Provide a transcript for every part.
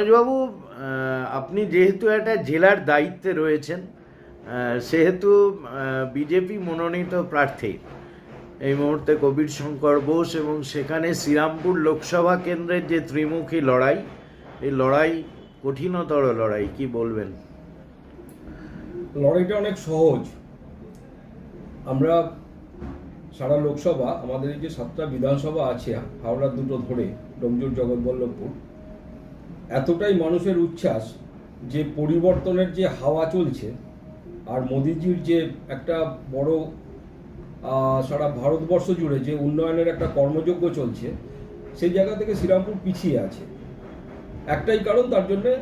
রমেশবাবু আপনি যেহেতু একটা জেলার দায়িত্বে রয়েছেন সেহেতু বিজেপি মনোনীত প্রার্থী। এই মুহূর্তে কবির শঙ্কর বোস এবং সেখানে শ্রীরামপুর লোকসভা কেন্দ্রের যে ত্রিমুখী লড়াই, এই লড়াই কঠিনতর লড়াই, কি বলবেন? লড়াইটা অনেক সহজ। আমরা সারা লোকসভা, আমাদের যে সাতটা বিধানসভা আছে, হাওড়ার দুটো ধরে ডোমজুর জগৎবল্লভপুর এতটাই মানুষের উচ্ছ্বাস যে পরিবর্তনের যে হাওয়া চলছে, আর মোদিজির যে একটা বড় সারা ভারতবর্ষ জুড়ে যে উন্নয়নের একটা কর্মযজ্ঞ চলছে, সেই জায়গা থেকে শ্রীরামপুর পিছিয়ে আছে। একটাই কারণ, তার জন্যে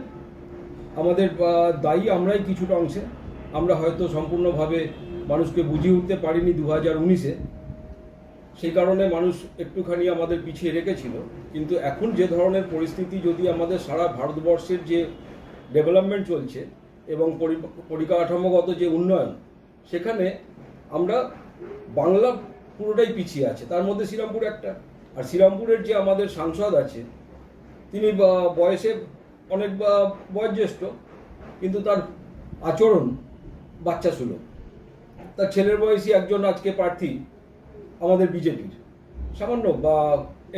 আমাদের দায়ী আমরাই কিছুটা অংশে। আমরা হয়তো সম্পূর্ণভাবে মানুষকে বুঝিয়ে উঠতে পারিনি দু হাজার উনিশে। সেই কারণে মানুষ একটুখানি আমাদের পিছিয়ে রেখেছিল। কিন্তু এখন যে ধরনের পরিস্থিতি, যদি আমাদের সারা ভারতবর্ষের যে ডেভেলপমেন্ট চলছে এবং পরি- পরিকাঠামোগত যে উন্নয়ন, সেখানে আমরা বাংলা পুরোটাই পিছিয়ে আছে। তার মধ্যে শ্রীরামপুর একটা। আর শ্রীরামপুরের যে আমাদের সাংসদ আছে, তিনি বয়সে অনেক বয়োজ্যেষ্ঠ, কিন্তু তার আচরণ বাচ্চা সুলভ তার ছেলের বয়সী একজন আজকে প্রার্থী আমাদের বিজেপির। সামান্য বা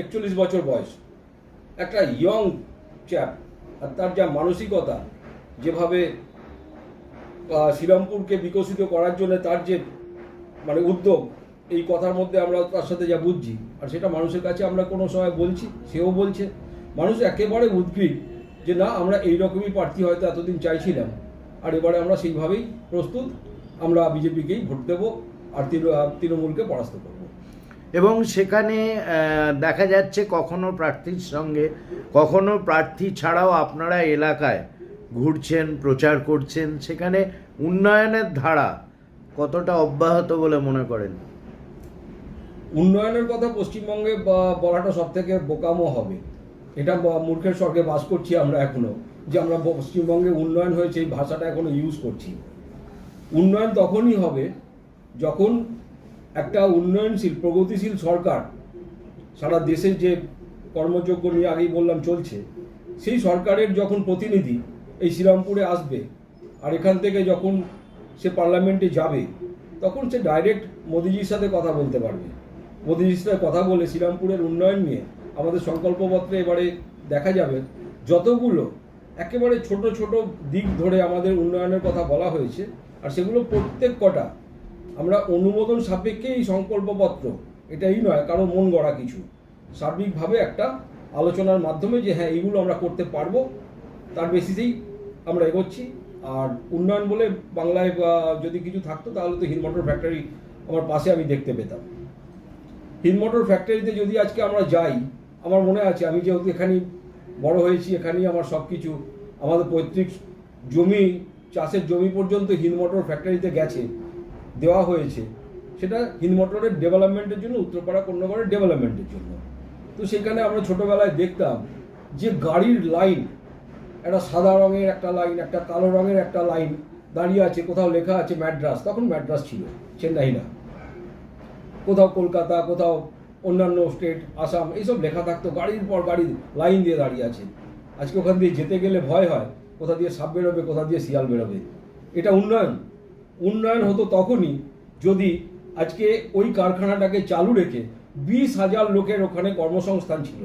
একচল্লিশ বছর বয়স। একটা ইয়ং চ্যাপ আর তার যা মানসিকতা, যেভাবে শ্রীরামপুরকে বিকশিত করার জন্য তার যে মানে উদ্যোগ, এই কথার মধ্যে আমরা তার সাথে যা বুঝছি। আর সেটা মানুষের কাছে আমরা কোনো সময় বলছি, সেও বলছে। মানুষ একেবারে উদ্গ্রীব যে, না, আমরা এই রকমই প্রার্থী হয়তো এতদিন চাইছিলাম। আর এবারে আমরা সেইভাবেই প্রস্তুত। আমরা বিজেপিকেই ভোট দেবো আর তৃণমূলকে পরাস্ত করব। এবং সেখানে দেখা যাচ্ছে কখনো প্রার্থীর সঙ্গে, কখনো প্রার্থী ছাড়াও আপনারা এলাকায় ঘুরছেন, প্রচার করছেন। সেখানে উন্নয়নের ধারা কতটা অব্যাহত বলে মনে করেন? উন্নয়নের কথা পশ্চিমবঙ্গে বলাটা সব থেকে বোকামো হবে। এটা মূর্খের স্বর্গে বাস করছি আমরা এখনও, যে আমরা পশ্চিমবঙ্গে উন্নয়ন হয়েছে, এই ভাষাটা এখনও ইউজ করছি। উন্নয়ন তখনই হবে যখন একটা উন্নয়নশীল, প্রগতিশীল সরকার সারা দেশের যে কর্মযোগ্য নিয়ে আগেই বললাম চলছে, সেই সরকারের যখন প্রতিনিধি এই শ্রীরামপুরে আসবে আর এখান থেকে যখন সে পার্লামেন্টে যাবে, তখন সে ডাইরেক্ট মোদিজির সাথে কথা বলতে পারবে। মোদিজির সাথে কথা বলে শ্রীরামপুরের উন্নয়ন নিয়ে আমাদের সংকল্পপত্রে এবারে দেখা যাবে। যতগুলো একেবারে ছোট ছোট দিক ধরে আমাদের উন্নয়নের কথা বলা হয়েছে, আর সেগুলো প্রত্যেক কটা আমরা অনুমোদন সাপেক্ষে এই সংকল্পপত্র, এটাই নয় কারণ মন গড়া কিছু। সার্বিকভাবে একটা আলোচনার মাধ্যমে যে হ্যাঁ এইগুলো আমরা করতে পারব, তার বেসিসেই আমরা এগোচ্ছি। আর উন্নয়ন বলে বাংলায় যদি কিছু থাকতো, তাহলে তো হিল মোটর ফ্যাক্টরি আমার পাশে আমি দেখতে পেতাম। হিল মোটর ফ্যাক্টরিতে যদি আজকে আমরা যাই, আমার মনে আছে, আমি যেহেতু এখানে বড় হয়েছি, এখানেই আমার সব কিছু আমাদের পৈতৃক জমি, চাষের জমি পর্যন্ত হিল মোটর ফ্যাক্টরিতে গেছে দেওয়া হয়েছে, সেটা হিল মোটরের ডেভেলপমেন্টের জন্য, উত্তরপাড়া কন্যাগড়ের ডেভেলপমেন্টের জন্য। তো সেখানে আমরা ছোটোবেলায় দেখতাম যে গাড়ির লাইন একটা সাদা রঙের একটা লাইন একটা কালো রঙের একটা লাইন দাঁড়িয়ে আছে, কোথাও লেখা আছে ম্যাড্রাস তখন ম্যাড্রাস ছিল, চেন্নাই না। কোথাও কলকাতা, কোথাও অন্যান্য স্টেট আসাম, এইসব লেখা থাকতো, গাড়ির পর গাড়ি লাইন দিয়ে দাঁড়িয়ে আছে। আজকে ওখান দিয়ে যেতে গেলে ভয় হয়, কোথা দিয়ে সাপ বেরোবে, কোথা দিয়ে শিয়াল বেরোবে। এটা উন্নয়ন। উন্নয়ন হতো তখনই যদি আজকে ওই কারখানাটাকে চালু রেখে বিশ হাজার লোকের ওখানে কর্মসংস্থান ছিল।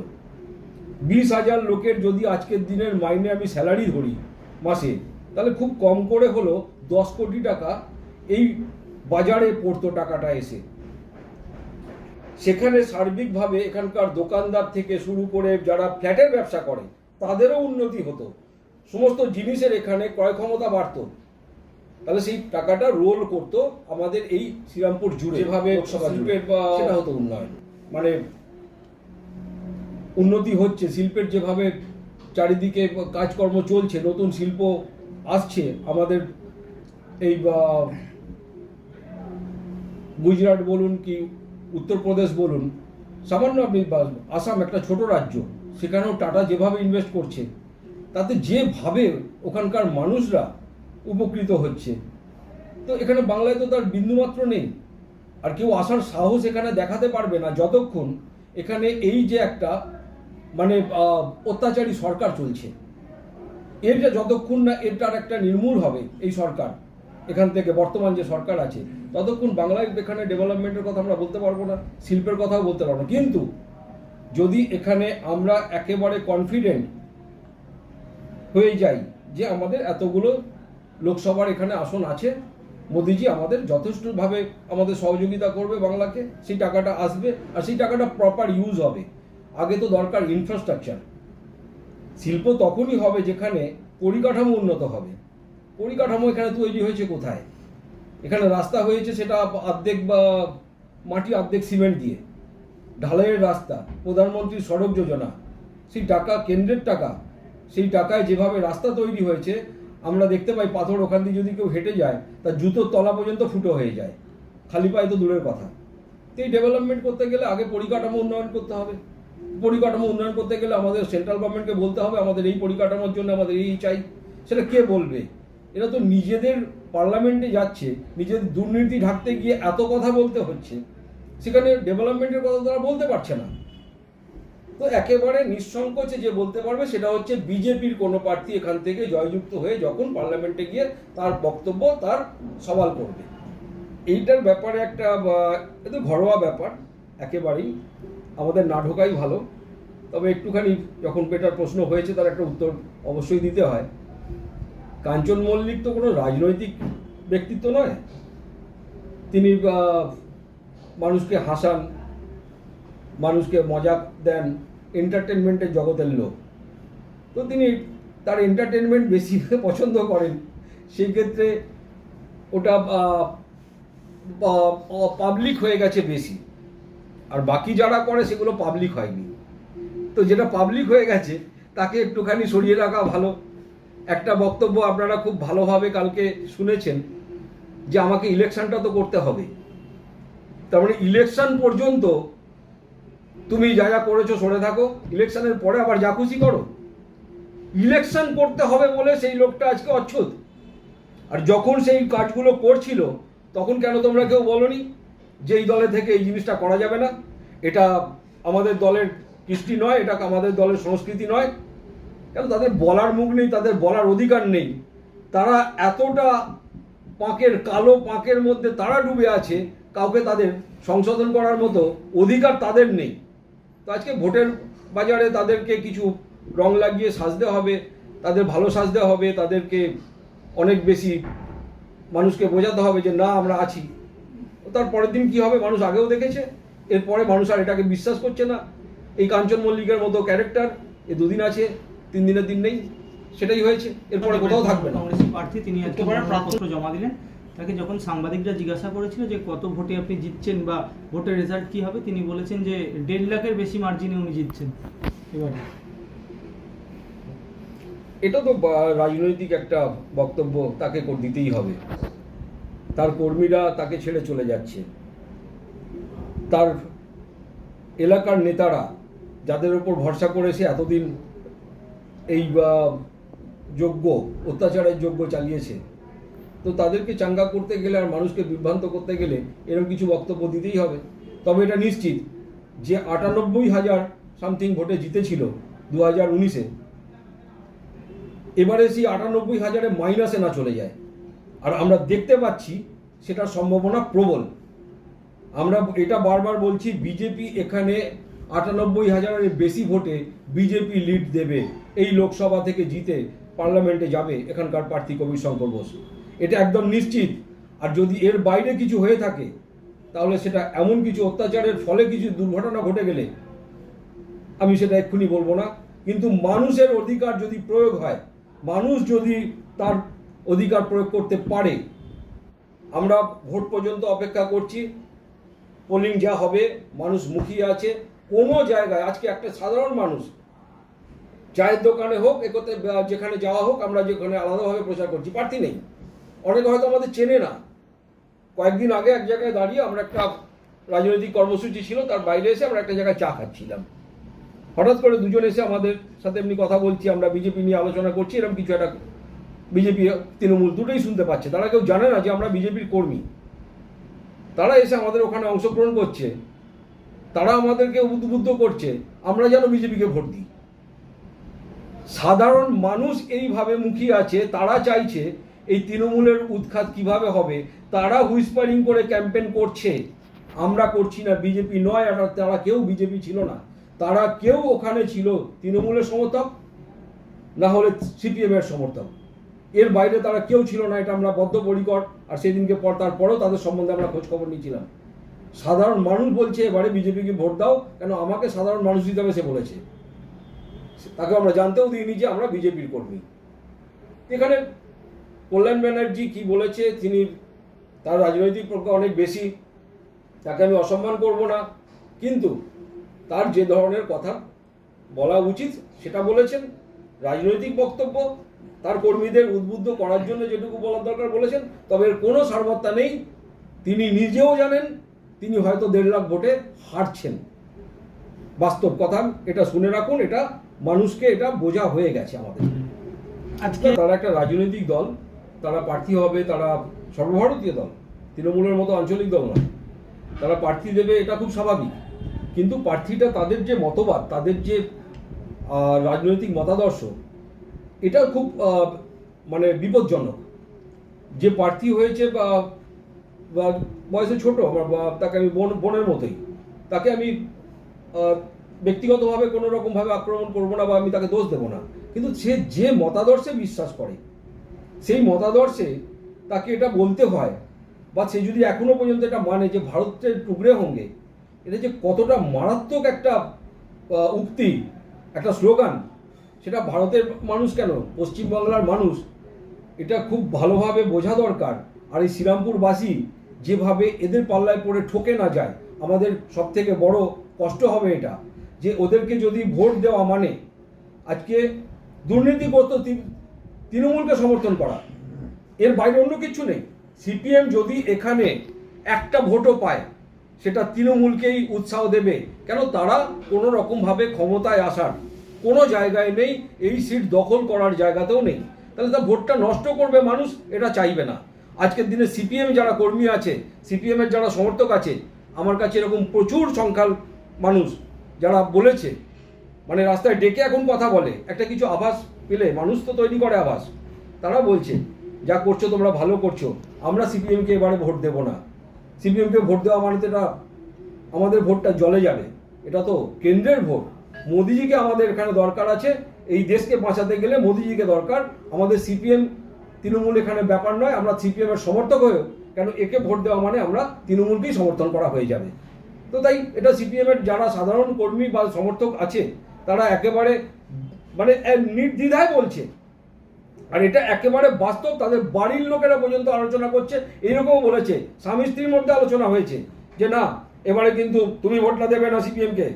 বিশ হাজার লোকের যদি আজকের দিনের মাইনে আমি স্যালারি ধরি মাসে, তাহলে খুব কম করে হলো দশ কোটি টাকা এই বাজারে পড়তো টাকাটা এসে। সেখানে সার্বিকভাবে এখানকার দোকানদার থেকে শুরু করে যারা ফ্ল্যাটের ব্যবসা করে, তাদেরও উন্নতি হতো। সমস্ত জিনিসের এখানে ক্রয় ক্ষমতা বাড়তো। তাহলে সেই টাকাটা রোল করতো আমাদের এই শ্রীরামপুর জুড়ে যেভাবে সেটা হতো উন্নয়ন। মানে উন্নতি হচ্ছে শিল্পের যেভাবে চারিদিকে কাজকর্ম চলছে নতুন শিল্প আসছে আমাদের এই বা, গুজরাট বলুন কি উত্তরপ্রদেশ বলুন সামান্য আপনি আসাম একটা ছোট রাজ্য সেখানেও টাটা যেভাবে ইনভেস্ট করছে তাতে যেভাবে ওখানকার মানুষরা উপকৃত হচ্ছে। তো এখানে বাংলায় তো তার বিন্দুমাত্র নেই। আর কেউ আসার সাহস এখানে দেখাতে পারবে না যতক্ষণ এখানে এই যে একটা মানে অত্যাচারী সরকার চলছে। এটা যতক্ষণ না এটার একটা নির্মূল হবে এই সরকার, এখান থেকে বর্তমান যে সরকার আছে, ততক্ষণ বাংলায় এখানে ডেভেলপমেন্টের কথা আমরা বলতে পারব না, শিল্পের কথাও বলতে পারব না। কিন্তু যদি এখানে আমরা একেবারে কনফিডেন্ট হয়ে যাই যে আমাদের এতগুলো লোকসভার এখানে আসন আছে। মোদিজি আমাদের যথেষ্টভাবে আমাদের সহযোগিতা করবে বাংলাকে, সেই টাকাটা আসবে আর সেই টাকাটা প্রপার ইউজ হবে। আগে তো দরকার ইনফ্রাস্ট্রাকচার শিল্প তখনই হবে যেখানে পরিকাঠামো উন্নত হবে। পরিকাঠামো এখানে তৈরি হয়েছে কোথায়? এখানে রাস্তা হয়েছে সেটা অর্ধেক বা মাটি অর্ধেক সিমেন্ট দিয়ে। ঢালাইয়ের রাস্তা প্রধানমন্ত্রী সড়ক যোজনা। সেই টাকা, কেন্দ্রের টাকা, সেই টাকায় যেভাবে রাস্তা তৈরি হয়েছে আমরা দেখতে পাই পাথর ওখান দিয়ে যদি কেউ হেঁটে যায় তার জুতোর তলা পর্যন্ত ফুটো হয়ে যায়। খালি পায়ে তো দূরের কথা। তো এই ডেভেলপমেন্ট করতে গেলে আগে পরিকাঠামো উন্নয়ন করতে হবে। পরিকাঠামো উন্নয়ন করতে গেলে আমাদের সেন্ট্রাল গভর্নমেন্টকে বলতে হবে, আমাদের এই পরিকাঠামোর জন্য আমাদের এই চাই। সেটা কে বলবে? এরা তো নিজেদের পার্লামেন্টে যাচ্ছে নিজেদের দুর্নীতি ঢাকতে গিয়ে এত কথা বলতে হচ্ছে। সেখানে ডেভেলপমেন্টের কথা তারা বলতে পারছে না। তো একেবারে নিঃসংকোচে যে বলতে পারবে সেটা হচ্ছে বিজেপির কোনো প্রার্থী এখান থেকে জয়যুক্ত হয়ে যখন পার্লামেন্টে গিয়ে তার বক্তব্য, তার সওয়াল করবে। এইটার ব্যাপারে একটা, বা- এ তো ঘরোয়া ব্যাপার, একেবারেই। আমাদের না ঢোকাই ভালো। তবে একটুখানি যখন পেটার প্রশ্ন হয়েছে তার একটা উত্তর অবশ্যই দিতে হয়। কাঞ্চন মল্লিক তো কোনো রাজনৈতিক ব্যক্তিত্ব নয়। তিনি মানুষকে হাসান মানুষকে মজা দেন এন্টারটেনমেন্টের জগতের লোক। তো তিনি তার এন্টারটেনমেন্ট বেশি পছন্দ করেন। সেই ক্ষেত্রে ওটা পাবলিক হয়ে গেছে বেশি। আর বাকি যারা করে, সেগুলো পাবলিক হয়নি। তো যেটা পাবলিক হয়ে গেছে, তাকে একটুখানি সরিয়ে রাখা ভালো। একটা বক্তব্য আপনারা খুব ভালোভাবে কালকে শুনেছেন, যে আমাকে ইলেকশনটা তো করতে হবে। তার মানে ইলেকশন পর্যন্ত তুমি যা যা করেছ সরে থাকো। ইলেকশনের পরে আবার যা খুশি করো। ইলেকশন করতে হবে বলে সেই লোকটা আজকে অচ্ছুত আর যখন সেই কাজগুলো করছিল, তখন কেন তোমরা কেউ বলনি যে এই দলে থেকে এই জিনিসটা করা যাবে না? এটা আমাদের দলের কৃষ্টি নয়, এটা আমাদের দলের সংস্কৃতি নয়। কেন তাদের বলার মুখ নেই, তাদের বলার অধিকার নেই। তারা এতটা পাঁকের, কালো পাঁকের মধ্যে তারা ডুবে আছে, কাউকে তাদের সংশোধন করার মতো অধিকার তাদের নেই। তো আজকে ভোটের বাজারে তাদেরকে কিছু রং লাগিয়ে সাজতে হবে তাদের ভালো সাজতে হবে তাদেরকে অনেক বেশি মানুষকে বোঝাতে হবে যে না আমরা আছি। তার পরের দিন কি হবে মানুষ আগেও দেখেছে এরপরে মানুষ আর এটাকে বিশ্বাস করছে না। এই কাঞ্চন মল্লিকের মতো ক্যারেক্টার এ দুদিন আছে তিন দিনের দিন নেই সেটাই হয়েছে। এরপরে কোথাও থাকবে না। প্রার্থী তিনি জমা দিলেন। তাকে যখন সাংবাদিকরা জিজ্ঞাসা করেছিল যে কত ভোটে আপনি জিতছেন বা ভোটের রেজাল্ট কি হবে, তিনি বলেছেন যে দেড় লাখের বেশি মার্জিনে উনি জিতছেন। এবারে এটা তো রাজনৈতিক একটা বক্তব্য, তাকে দিতেই হবে। তার কর্মীরা তাকে ছেড়ে চলে যাচ্ছে। তার এলাকার নেতারা, যাদের উপর ভরসা করেছে এতদিন এই যজ্ঞ অত্যাচারের যোগ্য চালিয়েছে তো তাদেরকে চাঙ্গা করতে গেলে আর মানুষকে বিভ্রান্ত করতে গেলে এরকম কিছু বক্তব্য দিতেই হবে। তবে এটা নিশ্চিত যে আটানব্বই হাজার সামথিং ভোটে জিতেছিল দু হাজার উনিশে। এবারে সেই আটানব্বই হাজারে মাইনাসে না চলে যায়। আর আমরা দেখতে পাচ্ছি সেটার সম্ভাবনা প্রবল। আমরা এটা বারবার বলছি, বিজেপি এখানে আটানব্বই হাজারের বেশি ভোটে বিজেপি লিড দেবে। এই লোকসভা থেকে জিতে পার্লামেন্টে যাবে এখানকার প্রার্থী কবি শঙ্কর বোস। এটা একদম নিশ্চিত। আর যদি এর বাইরে কিছু হয়ে থাকে, তাহলে সেটা এমন কিছু অত্যাচারের ফলে কিছু দুর্ঘটনা ঘটে গেলে, আমি সেটা এক্ষুনি বলব না। কিন্তু মানুষের অধিকার যদি প্রয়োগ হয়, মানুষ যদি তার অধিকার প্রয়োগ করতে পারে, আমরা ভোট পর্যন্ত অপেক্ষা করছি। পোলিং যা হবে, মানুষ মুখিয়ে আছে। কোনো জায়গায়, আজকে একটা সাধারণ মানুষ, চায়ের দোকানে হোক এ করতে যেখানে যাওয়া হোক, আমরা যেখানে আলাদাভাবে প্রচার করছি, প্রার্থী নেই। অনেকে হয়তো আমাদের চেনে না। কয়েকদিন আগে এক জায়গায় দাঁড়িয়ে আমরা একটা রাজনৈতিক কর্মসূচি ছিল, তার বাইরে এসে আমরা একটা জায়গায় চা খাচ্ছিলাম। হঠাৎ করে দুজন এসে আমাদের সাথে এমনি কথা বলছি, আমরা বিজেপি নিয়ে আলোচনা করছি এরকম কিছু একটা বিজেপি, তৃণমূল দুটোই শুনতে পাচ্ছে। তারা কেউ জানে না যে আমরা বিজেপির কর্মী। তারা এসে আমাদের ওখানে অংশগ্রহণ করছে। তারা আমাদেরকে উদ্বুদ্ধ করছে, আমরা যেন বিজেপিকে ভোট দিই। সাধারণ মানুষ এইভাবে মুখিয়ে আছে, তারা চাইছে এই তৃণমূলের উৎখাত কীভাবে হবে? তারা হুইসপারিং করে ক্যাম্পেন করছে। আমরা করছি না বিজেপি নয়, আর তারা কেউ বিজেপি ছিল না। তারা কেউ ওখানে ছিল তৃণমূলের সমর্থক, না হলে সিপিএম এর সমর্থক। এর বাইরে তারা কেউ ছিল না, এটা আমরা বদ্ধপরিকর, আর সেদিনকে পর তারপরেও তাদের সম্বন্ধে আমরা খোঁজ খবর নিয়েছিলাম। সাধারণ মানুষ বলছে, এবারে বিজেপিকে ভোট দাও, কেন আমাকে সাধারণ মানুষ হিসাবে সে বলেছে। তাকে আমরা জানতেও দিইনি যে আমরা বিজেপির কর্মী। এখানে কল্যাণ ব্যানার্জি কি বলেছে তিনি তার রাজনৈতিক প্রজ্ঞা অনেক বেশি তাকে আমি অসম্মান করব না। কিন্তু তার যে ধরনের কথা বলা উচিত সেটা বলেছেন। রাজনৈতিক বক্তব্য তার কর্মীদের উদ্বুদ্ধ করার জন্য যেটুকু বলার দরকার বলেছেন তবে এর কোনো সারবত্তা নেই। তিনি নিজেও জানেন তিনি হয়তো দেড় লাখ ভোটে হারছেন। বাস্তব কথা এটা শুনে রাখুন এটা মানুষকে এটা বোঝা হয়ে গেছে আমাদের। আজকে তারা একটা রাজনৈতিক দল তারা প্রার্থী হবে, তারা সর্বভারতীয় দল, তৃণমূলের মতো আঞ্চলিক দল নয়। তারা প্রার্থী দেবে, এটা খুব স্বাভাবিক। কিন্তু প্রার্থীটা তাদের যে মতবাদ, তাদের যে রাজনৈতিক মতাদর্শ, এটা খুব মানে বিপজ্জনক। যে প্রার্থী হয়েছে বা বয়সে ছোট, আমার বা, তাকে আমি বোন, বোনের মতোই, তাকে আমি ব্যক্তিগতভাবে কোনো রকমভাবে আক্রমণ করব না বা আমি তাকে দোষ দেবো না। কিন্তু সে যে মতাদর্শে বিশ্বাস করে সেই মতাদর্শে তাকে এটা বলতে হয় বা সে যদি এখনও পর্যন্ত এটা মানে যে ভারতের টুকরে হোঙ্গে, এটা যে কতটা মারাত্মক একটা উক্তি, একটা স্লোগান, সেটা ভারতের মানুষ কেন? পশ্চিমবাংলার মানুষ, এটা খুব ভালোভাবে বোঝা দরকার। আর এই শ্রীরামপুরবাসী যেভাবে এদের পাল্লায় পড়ে ঠকে না যায়, আমাদের সব থেকে বড় কষ্ট হবে এটা। যে ওদেরকে যদি ভোট দেওয়া মানে আজকে দুর্নীতিগ্রস্ত তৃণমূলকে সমর্থন করা। এর বাইরে অন্য কিছু নেই। সিপিএম যদি এখানে একটা ভোটও পায়, সেটা তৃণমূলকেই উৎসাহ দেবে। কেন? তারা কোনো রকমভাবে ক্ষমতায় আসার কোনো জায়গায় নেই, এই সিট দখল করার জায়গাতেও নেই। তাহলে তা ভোটটা নষ্ট করবে মানুষ, এটা চাইবে না। আজকের দিনে সিপিএম যারা কর্মী আছে সিপিএম এর যারা সমর্থক আছে, আমার কাছে এরকম প্রচুর সংখ্যার মানুষ যারা বলেছে মানে রাস্তায় ডেকে এখন কথা বলে, একটা কিছু আভাস পেলে মানুষ তো তৈরি করে আভাস তারা বলছে, যা করছ তোমরা ভালো করছ, আমরা সিপিএমকে এবারে ভোট দেবো না। সিপিএমকে ভোট দেওয়া মানে তো এটা, আমাদের ভোটটা জলে যাবে। এটা তো কেন্দ্রের ভোট। মোদিজিকে আমাদের এখানে দরকার আছে। এই দেশকে বাঁচাতে গেলে মোদিজিকে দরকার। আমাদের সিপিএম, তৃণমূল এখানে ব্যাপার নয়। আমরা সিপিএমের সমর্থক হয়েও, কেন একে ভোট দেওয়া মানে আমরা তৃণমূলকেই সমর্থন করা হয়ে যাবে। তো তাই এটা সিপিএমের যারা সাধারণ কর্মী বা সমর্থক আছে, তারা একেবারে মানে নির্দ্বিধায় বলছে। আর এটা একেবারে বাস্তব তাদের বাড়ির লোকেরা পর্যন্ত আলোচনা করছে। এইরকম বলেছে স্বামী স্ত্রীর মধ্যে আলোচনা হয়েছে যে না এবারে কিন্তু তুমি ভোটটা দেবে না সিপিএমকে।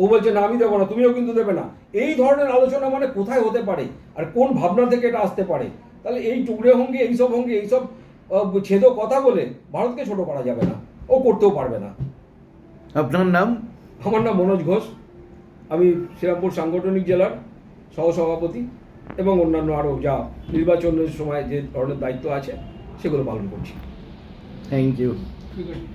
ও বলছে না আমি দেবো না তুমিও কিন্তু দেবে না। এই ধরনের আলোচনা মানে কোথায় হতে পারে? আর কোন ভাবনা থেকে এটা আসতে পারে? তাহলে এই টুকরে ভঙ্গি এইসব ভঙ্গি এইসব ছেদ কথা বলে ভারতকে ছোট করা যাবে না। ও করতেও পারবে না। আপনার নাম? আমার নাম মনোজ ঘোষ। আমি শ্রীরামপুর সাংগঠনিক জেলার সহসভাপতি এবং অন্যান্য আরও যা নির্বাচনের সময় যে ধরনের দায়িত্ব আছে সেগুলো পালন করছি। থ্যাংক ইউ ঠিক আছে।